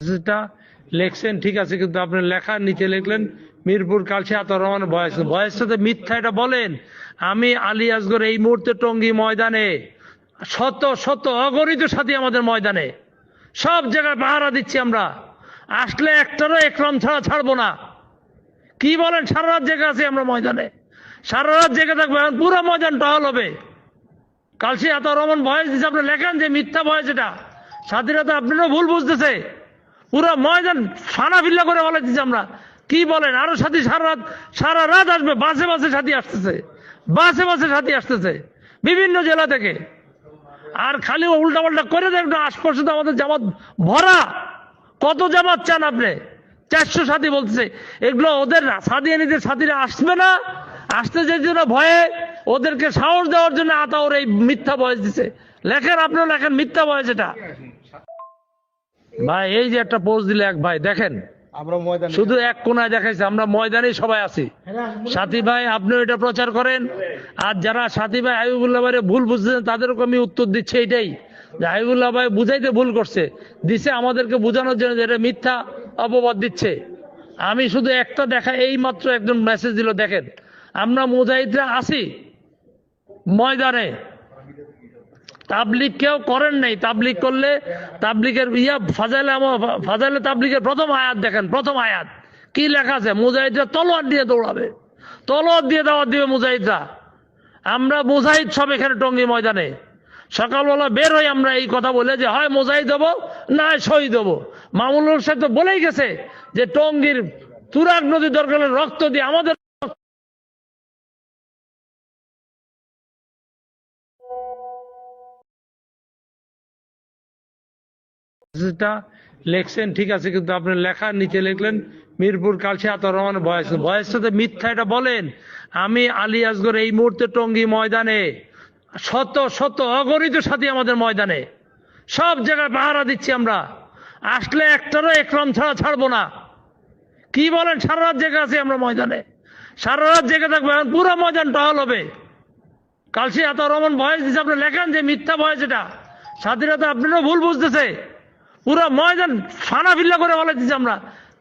যেটা লেখছেন, ঠিক আছে, কিন্তু আপনি লেখার নিচে লিখলেন, মিরপুর কালসি আতর রহমান বয়স বয়সটা তো মিথ্যা এটা বলেন। আমি আলী আসগর এই মুহূর্তে টঙ্গী ময়দানে, শত শত অগণিত সাথী আমাদের ময়দানে, সব জায়গায় পাহারা দিচ্ছি আমরা। আসলে একটারও একরম ছাড়া ছাড়বো না। কি বলেন, সারা রাত জেগে আছি আমরা ময়দানে। সারা রাত জেগে থাকব, এখন পুরো ময়দান টহল হবে কালসি এত রমন বয়স দিচ্ছে আপনি লেখেন যে মিথ্যা বয়স এটা। স্বাধীনতা আপনারও ভুল বুঝতেছে। পুরো ময়দান ফানা ফিল্লা করে বলে দিচ্ছি আমরা। কি বলেন? আরও সাথী সারা রাত সারা রাত আসবে, বাসে বাসে সাথী আসতেছে। বাসে বাসে সাথী আসতেছে, বিভিন্ন জেলা থেকে। আর খালি উল্টা পাল্টা করে দেখবেন আশপাশে তো আমাদের জামাত ভরা। কত জামাত চান আপনি? চারশো সাথী বলতেছে, এগুলো ওদের না সাদিয়ানিদের সাথীরা আসবে না। আসতে যে জন্য ভয়ে ওদেরকে সাহস দেওয়ার জন্য আতা ওর এই মিথ্যা বয়স দিছে। লেখেন আপনিও লেখেন মিথ্যা বয়স এটা। ভাই এই যে একটা পোস্ট দিলে এক ভাই দেখেন। শুধু এক কোনায় দেখাইছে আমরা ময়দানে সবাই আছি। সাথী ভাই আপনিও এটা প্রচার করেন। আর যারা সাথী ভাই হাবিবুল্লাহ ভাইয়ের ভুল বুঝছেন তাদেরকে আমি উত্তর দিচ্ছি এটাই যে হাবিবুল্লাহ ভাই বুঝাইতে ভুল করছে দিছে আমাদেরকে বোঝানোর জন্য যে এটা মিথ্যা অপবাদ দিচ্ছে। আমি শুধু একটা দেখা এই মাত্র একজন মেসেজ দিল দেখেন। আমরা মুজাহিদরা আছি ময়দানে। তাবলিক কেউ করেন নাই। তাবলিক করলে তাবলিকের ইয়া ফাজাইলে ফাজাইলে তাবলিকের প্রথম আয়াত দেখেন, প্রথম আয়াত। কি লেখা আছে? মুজাহিদরা তলোয়ার দিয়ে দৌড়াবে। তলোয়ার দিয়ে দাওয়াত দিবে মুজাহিদরা। আমরা মুজাহিদ সব এখানে টঙ্গী ময়দানে। সকালবেলা বের হই আমরা এই কথা বলে যে, হয় মুজাহিদ হব না শহীদ দেবো মামুনুর সাহেব তো বলেই গেছে যে, টঙ্গীর তুরাগ নদী দরকার রক্ত দিয়ে আমাদের যেটা লেখছেন, ঠিক আছে, কিন্তু আপনি লেখার নিচে লিখলেন, মিরপুর কালসি আতর রহমান বয়স। বয়সটা তো মিথ্যা এটা বলেন। আমি আলী আসগর এই মুহূর্তে টঙ্গী ময়দানে, শত শত অগণিত সাথী আমাদের ময়দানে। সব জায়গায় পাহারা দিচ্ছি আমরা। আসলে একটারও একরম ছাড়া ছাড়বো না। কি বলেন, সারা রাত জেগে আছি আমরা ময়দানে। সারা রাত জেগে থাকব, এখন পুরো ময়দান টহল হবে। কালসি এত রমন ভয়েস দিচ্ছে আপনি লেখেন যে মিথ্যা ভয়েস এটা। স্বাধীনতা আপনারও ভুল বুঝতেছে। পুরো ময়দান ফানা ফিল্লা করে বলে দিচ্ছি আমরা।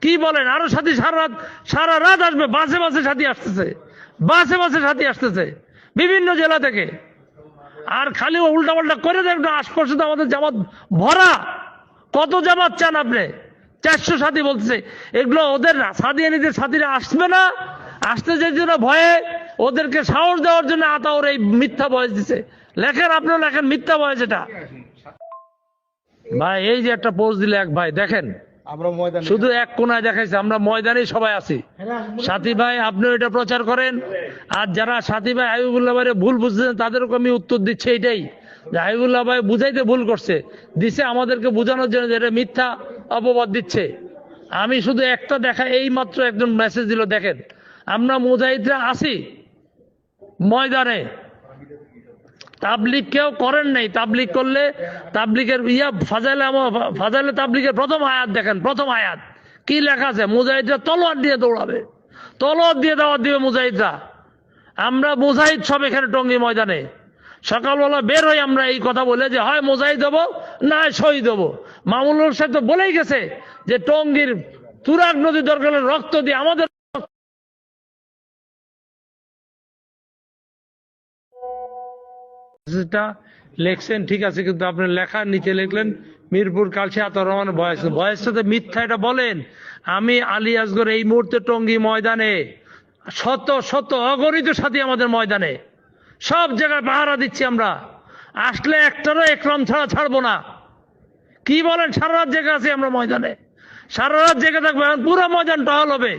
কি বলেন? আরও সাথী সারা রাত সারা রাত আসবে। বাসে বাসে সাথী আসতেছে। বাসে বাসে সাথী আসতেছে। বিভিন্ন জেলা থেকে। আর খালি ও উল্টা পাল্টা করে দেখবেন আশপাশে তো আমাদের জামাত ভরা। কত জামাত চান আপনি? চারশো সাথী বলতেছে। এগুলো ওদের না সাদিয়ানিদের সাথীরা আসবে না। আসতে যে জন্য ভয়ে ওদেরকে সাহস দেওয়ার জন্য আতাওর এই মিথ্যা বয়স দিছে। লেখেন, আপনিও লেখেন, মিথ্যা বয়স এটা। ভাই এই যে একটা পোস্ট দিলে এক ভাই দেখেন। শুধু এক কোনায় দেখাইছে আমরা ময়দানে সবাই আছি। সাথী ভাই আপনিও এটা প্রচার করেন। আর যারা সাথী ভাই হাবিবুল্লাহ ভাইয়ের ভুল বুঝছেন তাদেরকে আমি উত্তর দিচ্ছি এটাই যে হাবিবুল্লাহ ভাই বুঝাইতে ভুল করছে দিছে আমাদেরকে বোঝানোর জন্য যে এটা মিথ্যা অপবাদ দিচ্ছে। আমি শুধু একটা দেখা এই মাত্র একজন মেসেজ দিল দেখেন। আমরা মুজাহিদরা আছি ময়দানে। তাবলিক কেউ করেন নাই। তাবলিক করলে তাবলিকের ইয়া ফাজাইলে ফাজাইলে তাবলিকের প্রথম আয়াত দেখেন, প্রথম আয়াত। কি লেখা আছে? মুজাহিদরা তলোয়ার দিয়ে দৌড়াবে। তলোয়ার দিয়ে দাওয়াত দিবে মুজাহিদরা। আমরা মুজাহিদ সব এখানে টঙ্গী ময়দানে। সকালবেলা বের হই আমরা এই কথা বলে যে, হয় মোজাই দেবো না শহীদ হব। মামুনুর সাহেব তো বলেই গেছে যে, টঙ্গীর তুরাগ নদী দরকার রক্ত দিয়ে আমাদের যেটা লেখছেন, ঠিক আছে, কিন্তু আপনি লেখার নিচে লিখলেন, মিরপুর কালসি আতর রহমান বয়স। বয়সটা তো মিথ্যা এটা বলেন। আমি আলী আসগর এই মুহূর্তে টঙ্গী ময়দানে, শত শত অগণিত সাথী আমাদের ময়দানে, সব জায়গায় পাহারা দিচ্ছি আমরা। আসলে একটারও একরম ছাড়া ছাড়বো না। কি বলেন, সারা রাত জেগে আছি আমরা ময়দানে। সারা রাত জেগে থাকব, এখন পুরো ময়দান টহল হবে।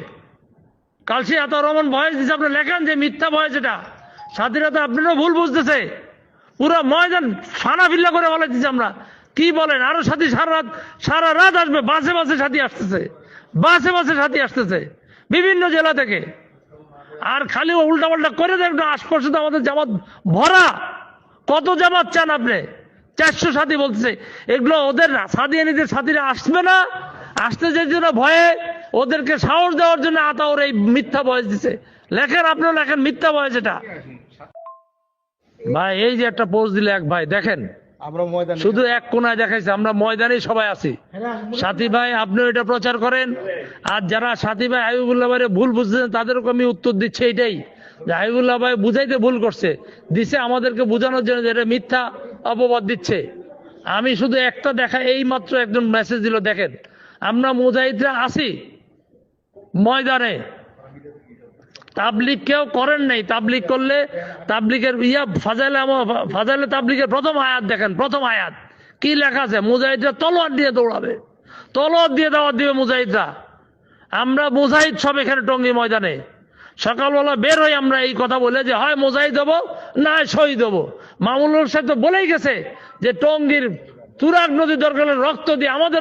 কালসি এত রমন ভয়েস দিচ্ছে আপনি লেখেন যে মিথ্যা ভয়েস এটা। স্বাধীনতা আপনারও ভুল বুঝতেছে। পুরো ময়দান ফানা ফিল্লা করে বলে দিচ্ছি আমরা। কি বলেন? আরও সাথী সারা রাত সারা রাত আসবে, বাসে বাসে সাথী আসতেছে। বাসে বাসে সাথী আসতেছে, বিভিন্ন জেলা থেকে। আর খালি উল্টা পাল্টা করে দেখবেন আশপাশে তো আমাদের জামাত ভরা। কত জামাত চান আপনি? চারশো সাথী বলতেছে, এগুলো ওদের না সাদিয়ানিদের সাথীরা আসবে না। আসতে যে জন্য ভয়ে ওদেরকে সাহস দেওয়ার জন্য আতা ওর এই মিথ্যা বয়স দিছে। লেখেন, আপনিও লেখেন মিথ্যা বয়স এটা। ভাই এই যে একটা পোস্ট দিলে এক ভাই দেখেন। শুধু এক কোনায় দেখাইছে আমরা ময়দানে সবাই আছি। সাথী ভাই আপনি এটা প্রচার করেন। আর যারা সাথী ভাই হাবিবুল্লাহ ভাইয়ের ভুল বুঝছেন তাদেরকে আমি উত্তর দিচ্ছি এটাই যে হাবিবুল্লাহ ভাই বুঝাইতে ভুল করছে দিছে আমাদেরকে বোঝানোর জন্য যে এটা মিথ্যা অপবাদ দিচ্ছে। আমি শুধু একটা দেখা এই মাত্র একজন মেসেজ দিল দেখেন। আমরা মুজাহিদরা আছি ময়দানে। তাবলিক কেউ করেন নাই। তাবলিক করলে তাবলিকের ইয়া ফাজাইলে ফাজাইলে তাবলিকের প্রথম আয়াত দেখেন, প্রথম আয়াত। কি লেখা আছে? মুজাহিদরা তলোয়ার দিয়ে দৌড়াবে। তলোয়ার দিয়ে দাওয়াত দিবে মুজাহিদরা। আমরা মুজাহিদ সব এখানে টঙ্গি ময়দানে। সকালবেলা বের হই আমরা এই কথা বলে যে, হয় মুজাহিদ দেবো না সই দেবো মামুনুল সাহেব তো বলেই গেছে যে, টঙ্গীর তুরাগ নদী দরকার রক্ত দিয়ে আমাদের